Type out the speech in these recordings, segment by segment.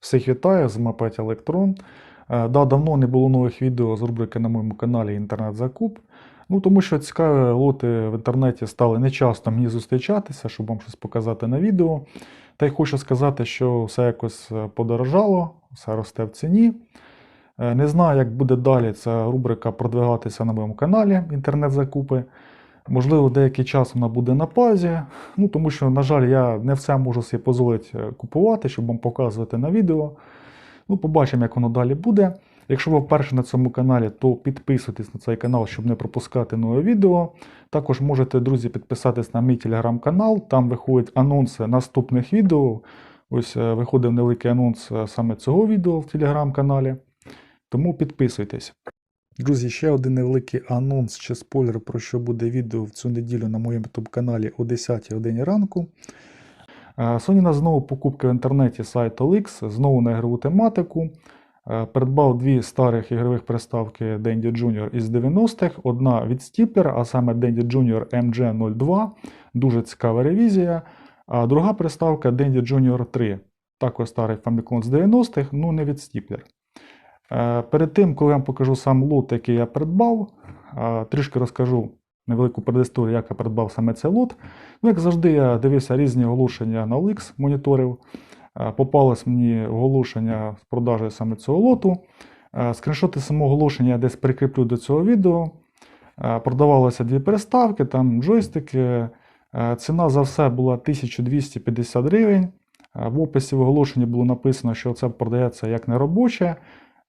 Всіх вітаю з Мапет Електрон. Е, Да, давно не було нових відео з рубрики на моєму каналі Інтернет-Закуп. Ну, тому що цікаві лоти в інтернеті стали нечасто мені зустрічатися, щоб вам щось показати на відео. Та й хочу сказати, що все якось е, подорожало, все росте в ціні. Е, Не знаю, як буде далі ця рубрика продвигатися на моєму каналі Інтернет-Закупи. Можливо, деякий час вона буде на пазі. Ну, тому що, на жаль, я не все можу собі дозволити е, купувати, щоб вам показувати на відео. Ну, побачимо, як воно далі буде. Якщо ви вперше на цьому каналі, то підписуйтесь на цей канал, щоб не пропускати нове відео. Також можете, друзі, підписатись на мій телеграм-канал. Там виходять анонси наступних відео. Ось е, виходив невеликий анонс е, саме цього відео в телеграм-каналі. Тому підписуйтесь. Друзі, ще один невеликий анонс чи спойлер, про що буде відео в цю неділю на моєму YouTube каналі о 10 годині ранку. Е, Sony нас знову покупки в інтернеті сайту OLX, знову на ігрову тематику. Е, Придбав дві старих ігрових приставки Dendy Junior із 90-х. Одна від Stipler, а саме Dendy Junior MG02. Дуже цікава ревізія. А друга приставка Dendy Junior 3. Також старий Famicom з 90-х, ну не від Stipler. Е, Перед тим, коли я вам покажу сам лот, який я придбав, е, трішки розкажу невелику предісторію, як я придбав саме цей лот. Ну, як завжди, я дивився різні оголошення на OLX, моніторив. Е, Попалось мені оголошення з продажі саме цього лоту. Скріншоти самого оголошення я десь прикріплю до цього відео. Продавалося дві переставки, там джойстики. Ціна за все була 1250 гривень. В описі в оголошенні було написано, що це продається як неробоче.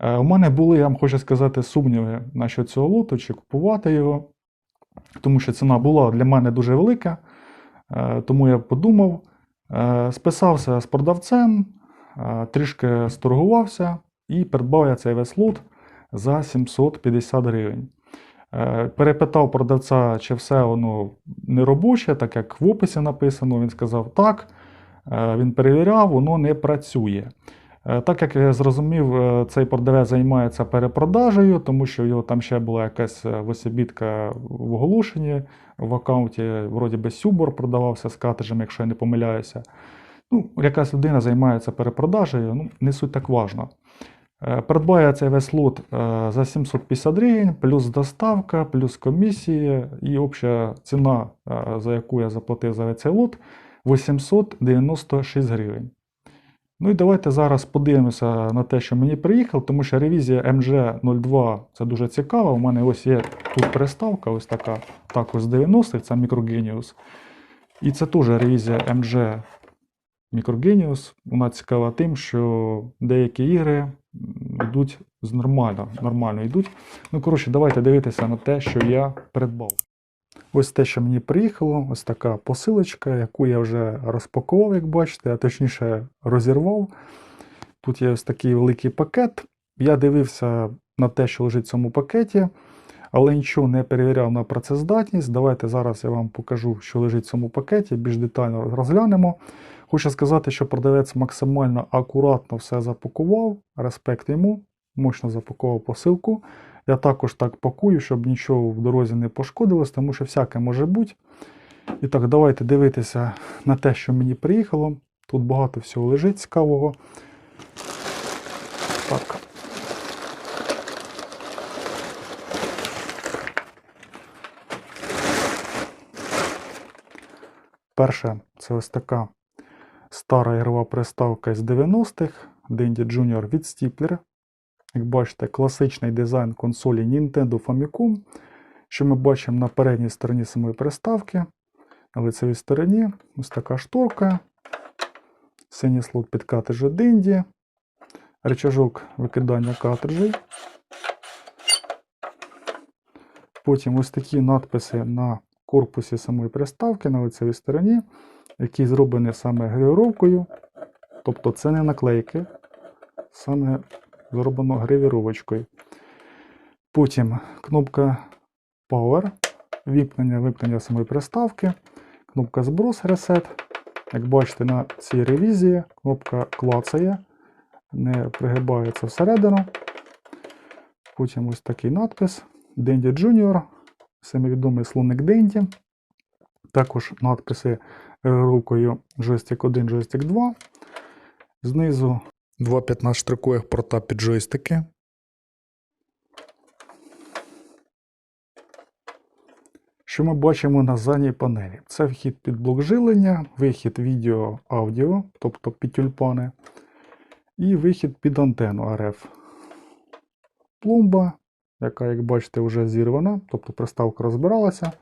Е, У мене були, я вам хочу сказати, сумніви насчет цього лоту, чи купувати його, тому що ціна була для мене дуже велика. Е, Тому я подумав, е, списався з продавцем, трішки сторгувався і придбав я цей весь лот за 750 гривень. Перепитав продавця, чи все воно не робоче, так як в описі написано. Він сказав так. Він перевіряв, воно не працює. Е, Так як я зрозумів, е, цей продавець займається перепродажею, тому що його там ще була якась е, висобітка в оголошенні в аккаунті, вроді би Сюбор продавався з картриджем, якщо я не помиляюся. Ну, якась людина займається перепродажею, ну, не суть так важно. Придбаю цей весь лот за 750 гривень, плюс доставка, плюс комісії, і обща ціна, за яку я заплатив за цей лот, 896 гривень. Ну і давайте зараз подивимося на те, що мені приїхав, тому що ревізія MG02 це дуже цікаво. У мене ось є тут приставка, ось така, також з 90-х, це Microgenius. І це теж ревізія MG Microgenius. Вона цікава тим, що деякі ігри йдуть з нормально, нормально йдуть. Ну, коротше, давайте дивитися на те, що я придбав. Ось те, що мені приїхало, ось така посилочка, яку я вже розпакував, як бачите, а точніше розірвав. Тут є ось такий великий пакет. Я дивився на те, що лежить в цьому пакеті, але нічого не перевіряв на працездатність. Давайте зараз я вам покажу, що лежить в цьому пакеті, більш детально розглянемо. Хочу сказати, що продавець максимально акуратно все запакував. Респект йому, мощно запакував посилку. Я також так пакую, щоб нічого в дорозі не пошкодилось, тому що всяке може бути. І так, давайте дивитися на те, що мені приїхало. Тут багато всього лежить цікавого. Так. Перше, це ось така стара ігрова приставка з 90-х, Dendy Junior від Stipler. Як бачите, класичний дизайн консолі Nintendo Famicom, що ми бачимо на передній стороні самої приставки. На лицевій стороні ось така шторка, синій слот під картриджі Dendy, речажок викидання картриджей. Потім ось такі надписи на корпусі самої приставки на лицевій стороні, які зроблені саме гравіровкою. Тобто це не наклейки, саме зроблено гравіровочкою. Потім кнопка Power, вімкнення, вимкнення самої приставки, кнопка зброс Reset. Як бачите, на цій ревізії кнопка клацає, не пригибається всередину. Потім ось такий надпис Dendy Junior, самовідомий слоник Dendy. Також надписи рукою joystick 1, joystick 2. Знизу Два 15-штрикових порта під джойстики. Що ми бачимо на задній панелі? Це вхід під блок жилення, вихід відео-аудіо, тобто під тюльпани, і вихід під антенну РФ. Пломба, яка, як бачите, вже зірвана, тобто приставка розбиралася.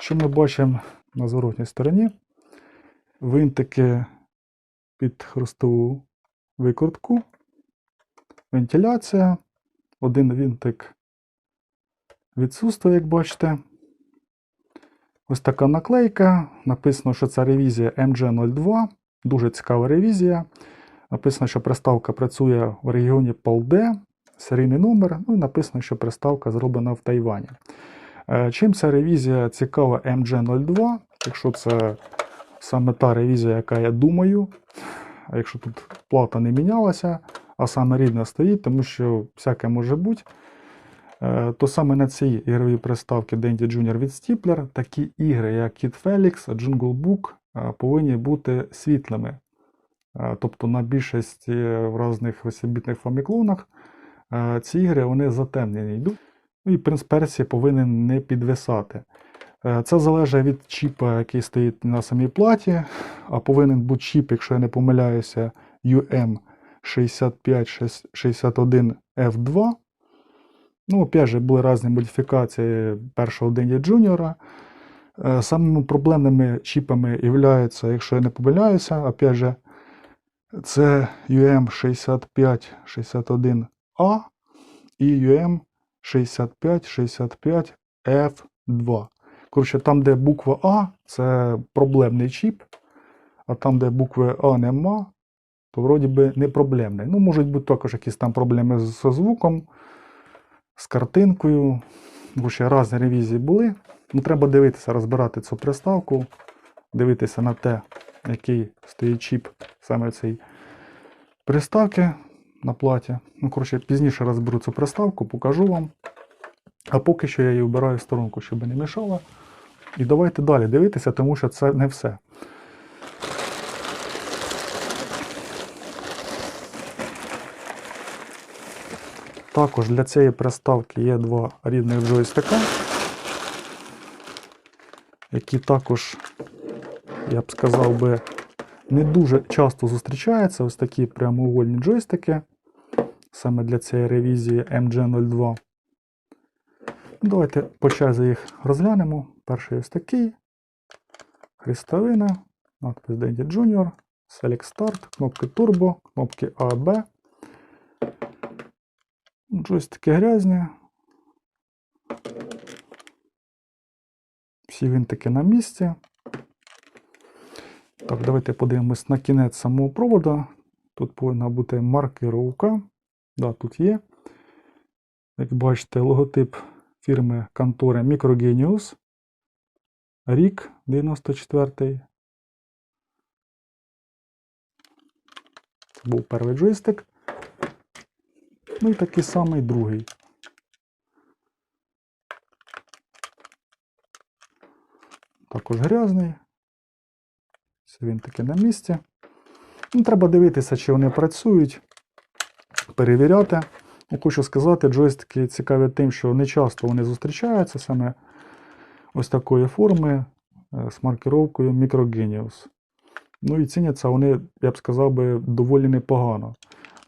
Що ми бачимо на зворотній стороні? Винтики під хрустову викрутку, вентиляція, один винтик відсутствує, як бачите. Ось така наклейка. Написано, що це ревізія MG02. Дуже цікава ревізія. Написано, що приставка працює в регіоні Палде, серійний номер. Ну і написано, що приставка зроблена в Тайвані. Е, Чим ця ревізія цікава MG02? Якщо це саме та ревізія, яка я думаю, а якщо тут плата не мінялася, а саме рідна стоїть, тому що всяке може бути. Е, То саме на цій ігровій приставці Dendy Junior від Stipler такі ігри, як Kid Felix, Jungle Book, е, повинні бути світлими. Е, Тобто на більшості в різних 8-бітних фаміклонах е, ці ігри вони затемнені йдуть. Ну і принц Персії повинен не підвисати. Е, Це залежить від чіпа, який стоїть на самій платі, а повинен бути чіп, якщо я не помиляюся, UM6561F2. Ну, опять же, були різні модифікації першого Денді Джуніора. Е, Самими проблемними чіпами являються, якщо я не помиляюся, опять же, це UM6561A і UM6565F2. Коротше, там, де буква А, це проблемний чіп, а там, де букви А нема, то вроді би не проблемний. Ну, можуть бути також якісь там проблеми з звуком, з картинкою. Ще різні ревізії були. Ну, треба дивитися, розбирати цю приставку, дивитися на те, який стоїть чіп саме цей приставки на платі. Ну, коротше, пізніше розберу цю приставку, покажу вам. А поки що я її вбираю в сторонку, щоб не мішала. І давайте далі дивитися, тому що це не все. Також для цієї приставки є два рідних джойстика, які також, я б сказав би, не дуже часто зустрічаються. Ось такі прямоугольні джойстики. Саме для цієї ревізії MG02. Давайте по черзі їх розглянемо. Перший ось такий. Хрестовина, надпис Dendy Junior, Select Start, кнопки Turbo, кнопки A, B. Джойстики грязні. Всі винтики на місці. Так, давайте подивимось на кінець самого проводу. Тут повинна бути маркировка. Да, тут є. Як бачите, логотип фірми контори Microgenius. Рік 94. Це був перший джойстик. Ну і такий самий другий. Також грязний. Все він таки на місці. Ну, треба дивитися, чи вони працюють, перевіряти. Ну, Хочу сказати, джойстики цікаві тим, що не часто вони зустрічаються саме ось такої форми е, з маркировкою Microgenius. Ну і ціняться вони, я б сказав би, доволі непогано.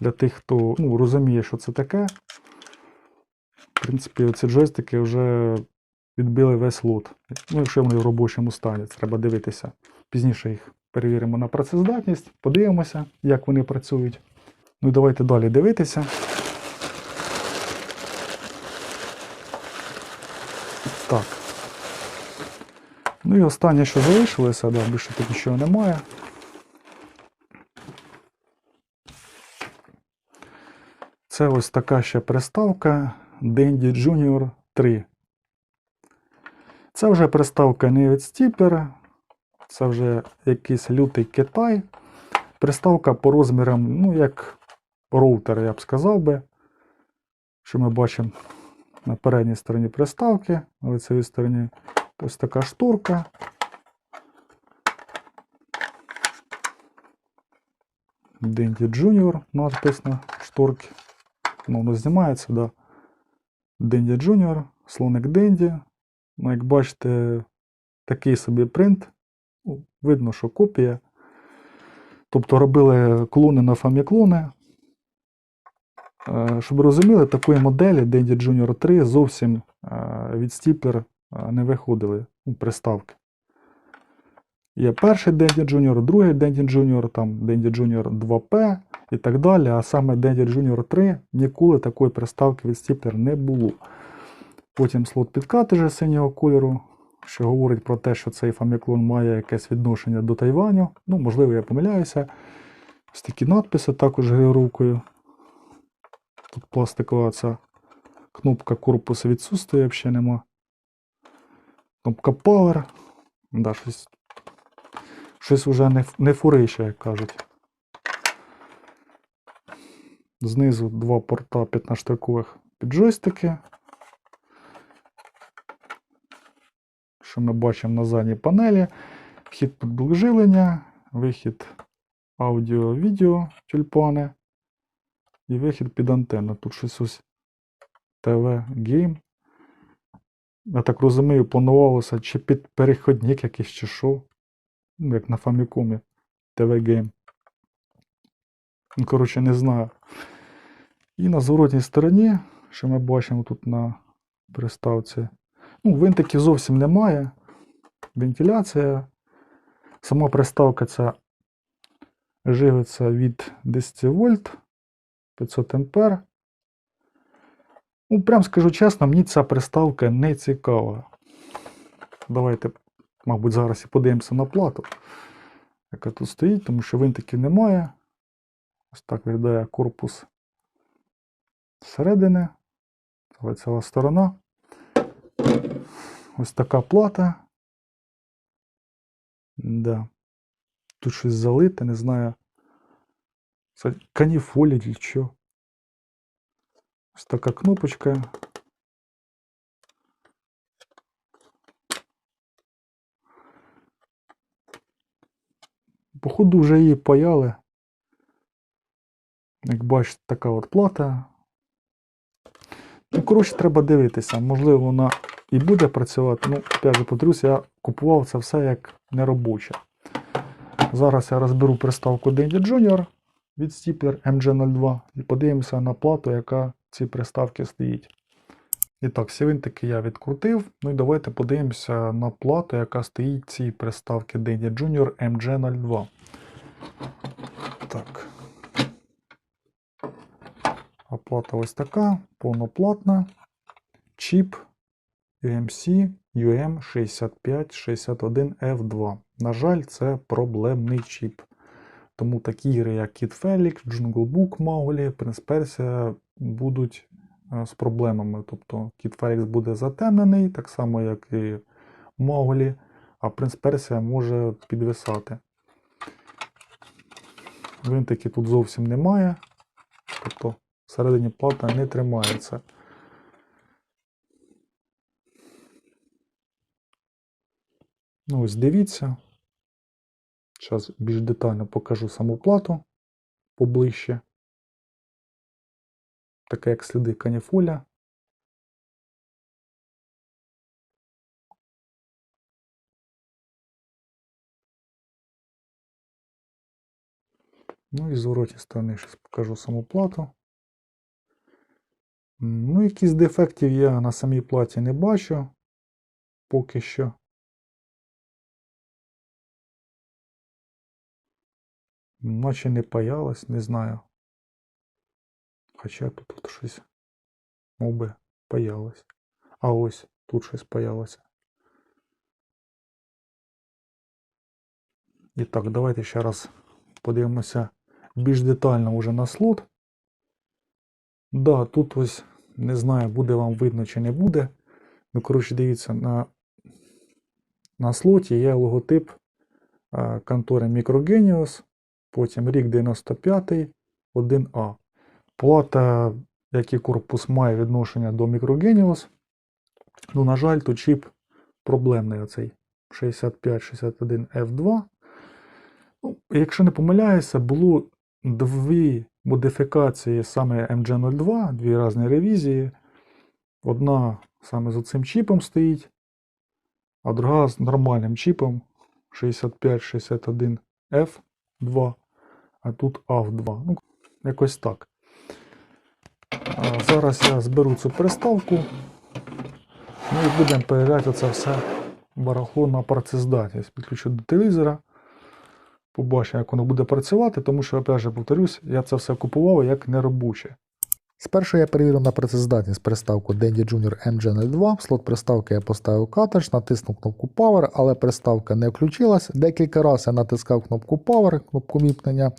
Для тих, хто ну, розуміє, що це таке. В принципі, ці джойстики вже відбили весь лот. Ну, якщо вони в робочому стані, треба дивитися. Пізніше їх перевіримо на працездатність, подивимося, як вони працюють. Ну і давайте далі дивитися. Так. Ну і останнє, що залишилося, да, більше тут нічого немає. Це ось така ще приставка Dendy Junior 3. Це вже приставка не від Stipler, це вже якийсь лютий Китай. Приставка по розмірам, ну, як роутер, я б сказав би, що ми бачимо на передній стороні приставки, на лицевій стороні ось така шторка. Dendy Junior надпис на шторці. Ну, воно знімається, да. Dendy Junior, слоник Dendy. Ну, як бачите, такий собі принт. Ну, Видно, що копія. Тобто робили клони на фаміклони. Е, Щоб ви розуміли, такої моделі Dendy Junior 3 зовсім е, від стіплер е, не виходили ну, приставки. Є перший Dendy Junior, другий Dendy Junior, там Dendy Junior 2P і так далі. А саме Dendy Junior 3 ніколи такої приставки від стіплер не було. Потім слот підкатежа синього кольору, що говорить про те, що цей фаміклон має якесь відношення до Тайваню. Ну, можливо, я помиляюся. Ось такі надписи також георукою. Тут пластикова ця кнопка корпусу відсутствує, взагалі нема. Кнопка Power. Да, щось, щось вже не, не фурище, як кажуть. Знизу два порта 15-штукових під джойстики. Що ми бачимо на задній панелі. Вхід під блок живлення, вихід аудіо-відео тюльпани і вихід під антенну. Тут щось ось ТВ гейм. Я так розумію, планувалося чи під перехідник якийсь, чи що. Ну, як на Famicom. ТВ гейм. Ну, коротше, не знаю. І на зворотній стороні, що ми бачимо тут на приставці. Ну, винтиків зовсім немає. Вентиляція. Сама приставка ця живиться від 10 вольт 500 ампер. Ну, прям скажу чесно, мені ця приставка не цікава. Давайте, мабуть, зараз і подивимося на плату, яка тут стоїть, тому що винтиків немає. Ось так виглядає корпус зсередини. Це лицева сторона. Ось така плата. Да. Тут щось залите, не знаю. Каніфолі чи що. Ось така кнопочка. Походу вже її паяли. Як бачите, така от плата. Ну, коротше, треба дивитися. Можливо, вона і буде працювати. Ну, опять же, повторюсь, я купував це все як неробоче. Зараз я розберу приставку Dendy Junior від Stipler MG02 і подивимося на плату, яка в цій приставці стоїть. І так, всі винтики я відкрутив. Ну і давайте подивимося на плату, яка стоїть в цій приставці Dendy Junior MG02. Так. А плата ось така, повноплатна. Чіп UMC UM6561F2. На жаль, це проблемний чіп. Тому такі ігри, як Kid Felix, Jungle Book Mowgli, Prince Persia будуть е, з проблемами. Тобто Kid Felix буде затемнений, так само, як і Mowgli, а Prince Persia може підвисати. Винтики тут зовсім немає. Тобто всередині плата не тримається. Ну, ось дивіться. Зараз більш детально покажу саму плату поближче. Таке як сліди каніфоля. Ну і з сторони зараз покажу саму плату. Ну, якісь дефектів я на самій платі не бачу поки що. Наче не паялась, не знаю. Хоча тут, тут щось мов би паялось. А ось тут щось паялося. І так, давайте ще раз подивимося більш детально вже на слот. Да, тут ось не знаю, буде вам видно чи не буде. Ну, коротше, дивіться, на, на слоті є логотип контори Microgenius, потім рік 95 1А. Плата, як і корпус має відношення до Microgenius. Ну, на жаль, тут чіп проблемний оцей 6561F2. Ну, якщо не помиляюся, було дві модифікації саме MG02, дві різні ревізії. Одна саме з цим чіпом стоїть, а друга з нормальним чіпом 6561F2, а тут АВ2. Ну, якось так. А зараз я зберу цю приставку. Ну і будемо перевіряти це все барахло на працездатність. Підключу до телевізора. Побачимо, як воно буде працювати, тому що, опять же, повторюсь, я це все купував як неробоче. Спершу я перевірив на працездатність приставку Dendy Junior MG02. В слот приставки я поставив катерж, натиснув кнопку Power, але приставка не включилась. Декілька разів я натискав кнопку Power, кнопку вімкнення,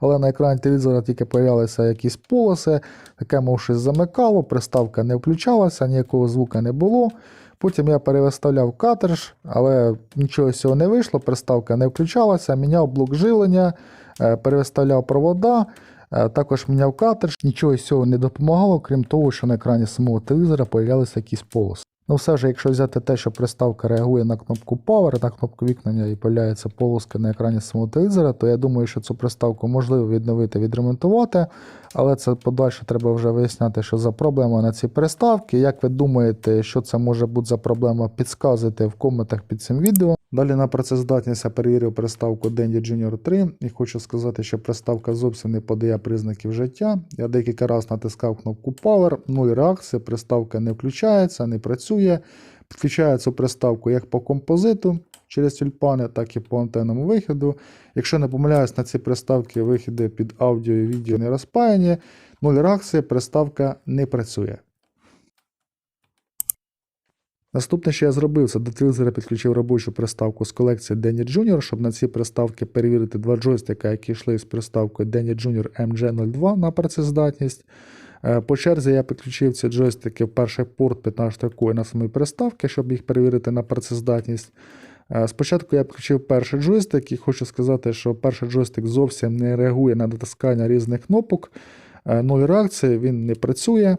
але на екрані телевізора тільки з'являлися якісь полоси, таке мов щось замикало, приставка не включалася, ніякого звука не було. Потім я переставляв катерж, але нічого з цього не вийшло, приставка не включалася, міняв блок живлення, е, переставляв провода. Е, Також міняв катер, нічого з цього не допомагало, крім того, що на екрані самого телевізора появлялися якісь полоси. Ну все ж, якщо взяти те, що приставка реагує на кнопку Power, на кнопку вікнення і появляється полоска на екрані самого телевізора, то я думаю, що цю приставку можливо відновити, відремонтувати, але це подальше треба вже виясняти, що за проблема на цій приставці. Як ви думаєте, що це може бути за проблема, підказуйте в коментах під цим відео. Далі на працездатність я перевірив приставку Dendy Junior 3 і хочу сказати, що приставка зовсім не подає признаків життя. Я декілька разів натискав кнопку Power, нуль реакції, приставка не включається, не працює. Підключаю цю приставку як по композиту через тюльпани, так і по антенному виходу. Якщо не помиляюсь, на ці приставки вихіди під аудіо і відео не розпаяні. Нуль реакції, приставка не працює. Наступне, що я зробив, це до телевізора підключив робочу приставку з колекції Denny Junior, щоб на ці приставки перевірити два джойстика, які йшли з приставкою Denny Junior MG02 на працездатність. Е, По черзі я підключив ці джойстики в перший порт 15 кої на самій приставки, щоб їх перевірити на працездатність. Е, Спочатку я підключив перший джойстик і хочу сказати, що перший джойстик зовсім не реагує на натискання різних кнопок. Е, Нуль реакції, він не працює.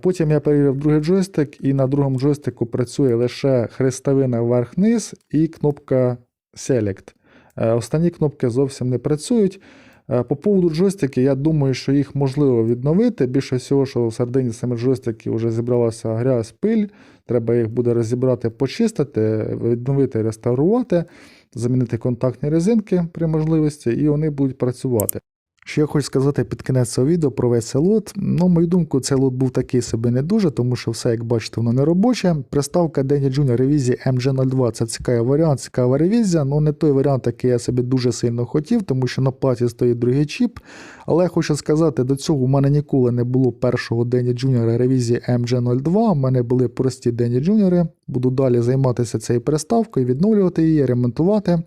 Потім я перевірив другий джойстик, і на другому джойстику працює лише хрестовина вверх-вниз і кнопка Select. Останні кнопки зовсім не працюють. Е, По поводу джойстики, я думаю, що їх можливо відновити. Більше всього, що в середині самих джойстиків вже зібралася грязь, пиль. Треба їх буде розібрати, почистити, відновити, реставрувати, замінити контактні резинки при можливості, і вони будуть працювати. Що я хочу сказати під кінець цього відео про весь цей лот. Ну, мою думку, цей лот був такий собі не дуже, тому що все, як бачите, воно не робоче. Приставка Denny Junior ревізії MG02 це цікавий варіант, цікава ревізія. Ну не той варіант, який я собі дуже сильно хотів, тому що на платі стоїть другий чіп. Але я хочу сказати, до цього у мене ніколи не було першого Denny Junior ревізії MG02. У мене були прості Denny Junior. Буду далі займатися цією приставкою, відновлювати її, ремонтувати.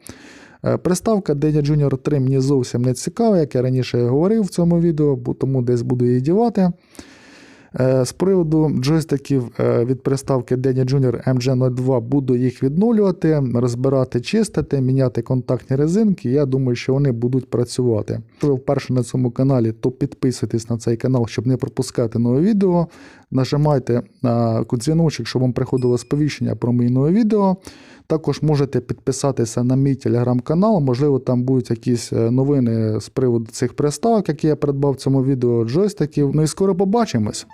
Е, Приставка Denny Junior 3 мені зовсім не цікава, як я раніше говорив в цьому відео, бо тому десь буду її дівати. Е, З приводу джойстиків е, від приставки Denny Junior MG02 буду їх відновлювати, розбирати, чистити, міняти контактні резинки. Я думаю, що вони будуть працювати. Якщо ви вперше на цьому каналі, то підписуйтесь на цей канал, щоб не пропускати нове відео. Нажимайте на дзвіночок, щоб вам приходило сповіщення про мої нові відео. Також можете підписатися на мій телеграм-канал, можливо, там будуть якісь е, новини з приводу цих приставок, які я придбав в цьому відео, джойстиків. Ну і скоро побачимось.